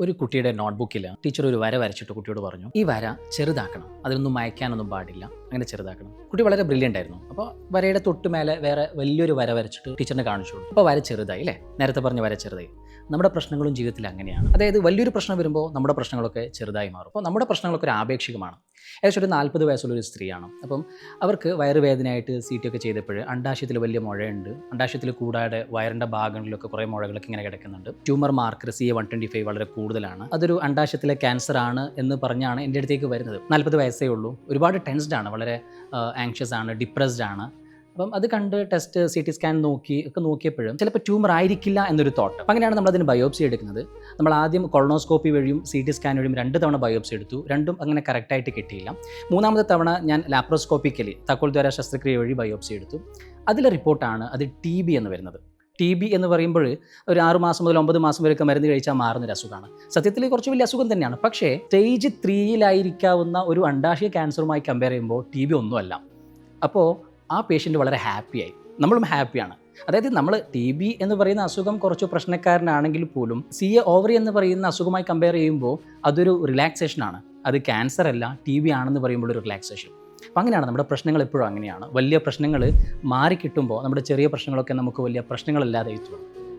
ഒരു കുട്ടിയുടെ നോട്ട്ബുക്കിൽ ടീച്ചർ ഒരു വര വരച്ചിട്ട് കുട്ടിയോട് പറഞ്ഞു ഈ വര ചെറുതാക്കണം അതിനൊന്നും മയക്കാനൊന്നും പാടില്ല അങ്ങനെ ചെറുതാക്കണം. കുട്ടി വളരെ ബ്രില്യന്റ് ആയിരുന്നു. അപ്പോൾ വരയുടെ തൊട്ട് മേലെ വേറെ വലിയൊരു വര വരച്ചിട്ട് ടീച്ചറിനെ കാണിച്ചു അപ്പോൾ വര ചെറുതായി അല്ലേ? നേരത്തെ പറഞ്ഞ വര ചെറുതായി. നമ്മുടെ പ്രശ്നങ്ങളും ജീവിതത്തിൽ അങ്ങനെയാണ്. അതായത് വലിയൊരു പ്രശ്നം വരുമ്പോൾ നമ്മുടെ പ്രശ്നങ്ങളൊക്കെ ചെറുതായി മാറും. അപ്പോൾ നമ്മുടെ പ്രശ്നങ്ങളൊക്കെ ഒരു ആപേക്ഷികമാണ്. ഏകദേശം ഒരു നാൽപ്പത് വയസ്സുള്ള ഒരു സ്ത്രീയാണ്. അപ്പം അവർക്ക് വയറുവേദനയായിട്ട് സി ഒക്കെ ചെയ്തപ്പോൾ അണ്ടാശയത്തിൽ വലിയ മുഴയുണ്ട്. അണ്ടാശയത്തിൽ കൂടാതെ വയറിന്റെ ഭാഗങ്ങളിലൊക്കെ കുറേ മുഴകളൊക്കെ ഇങ്ങനെ കിടക്കുന്നുണ്ട്. Tumour marker C A one twenty five വളരെ കൂടുതലാണ്. അതൊരു അണ്ടാശയത്തിലെ ക്യാൻസർ ആണ് എന്ന് പറഞ്ഞാണ് എന്റെ അടുത്തേക്ക് വരുന്നത്. നാൽപ്പത് വയസ്സേ ഉള്ളൂ. ഒരുപാട് ടെൻസ്ഡ് ആണ്. വളരെ ആങ്ഷ്യസ് ആണ്. ഡിപ്രസ്ഡ് ആണ്. അപ്പം അത് കണ്ട് ടെസ്റ്റ് സി ടി സ്കാൻ നോക്കി ഒക്കെ നോക്കിയപ്പോഴും ചിലപ്പോൾ ട്യൂമർ ആയിരിക്കില്ല എന്നൊരു തോട്ട്. അങ്ങനെയാണ് നമ്മൾ അതിന് ബയോപ്സി എടുക്കുന്നത്. നമ്മൾ ആദ്യം കൊളോണോസ്കോപ്പി വഴിയും സി ടി സ്കാൻ വഴിയും രണ്ട് തവണ ബയോപ്സി എടുത്തു. രണ്ടും അങ്ങനെ കറക്റ്റായിട്ട് കിട്ടിയില്ല. മൂന്നാമത്തെ തവണ ഞാൻ ലാപ്രോസ്കോപ്പിക്കലി തക്കോൾദ്വാര ശസ്ത്രക്രിയ വഴി ബയോപ്സി എടുത്തു. അതിലെ റിപ്പോർട്ടാണ് അത് ടി ബി എന്ന് വരുന്നത്. ടി ബി എന്ന് പറയുമ്പോൾ ഒരു ആറ് മാസം മുതൽ ഒമ്പത് മാസം വരെയൊക്കെ മരുന്ന് കഴിച്ചാൽ മാറുന്നൊരു അസുഖമാണ്. സത്യത്തിൽ കുറച്ച് വലിയ അസുഖം തന്നെയാണ്. പക്ഷേ സ്റ്റേജ് ത്രീയിലായിരിക്കാവുന്ന ഒരു അണ്ടാശയ ക്യാൻസറുമായി കമ്പയർ ചെയ്യുമ്പോൾ ടി ബി ഒന്നുമല്ല. അപ്പോൾ ആ പേഷ്യന്റ് വളരെ ഹാപ്പിയായി നമ്മളും ഹാപ്പിയാണ് അതായത് നമ്മൾ ടി ബി എന്ന് പറയുന്ന അസുഖം കുറച്ച് പ്രശ്നക്കാരനാണെങ്കിൽ പോലും സി എ ഓവറി എന്ന് പറയുന്ന അസുഖമായി കമ്പയർ ചെയ്യുമ്പോൾ അതൊരു റിലാക്സേഷൻ ആണ്. അത് ക്യാൻസർ അല്ല ടി ബി ആണെന്ന് പറയുമ്പോൾ ഒരു റിലാക്സേഷൻ അപ്പം അങ്ങനെയാണ് നമ്മുടെ പ്രശ്നങ്ങൾ എപ്പോഴും അങ്ങനെയാണ്. വലിയ പ്രശ്നങ്ങൾ മാറിക്കിട്ടുമ്പോൾ നമ്മുടെ ചെറിയ പ്രശ്നങ്ങളൊക്കെ നമുക്ക് വലിയ പ്രശ്നങ്ങളല്ലാതെ എത്തുള്ളൂ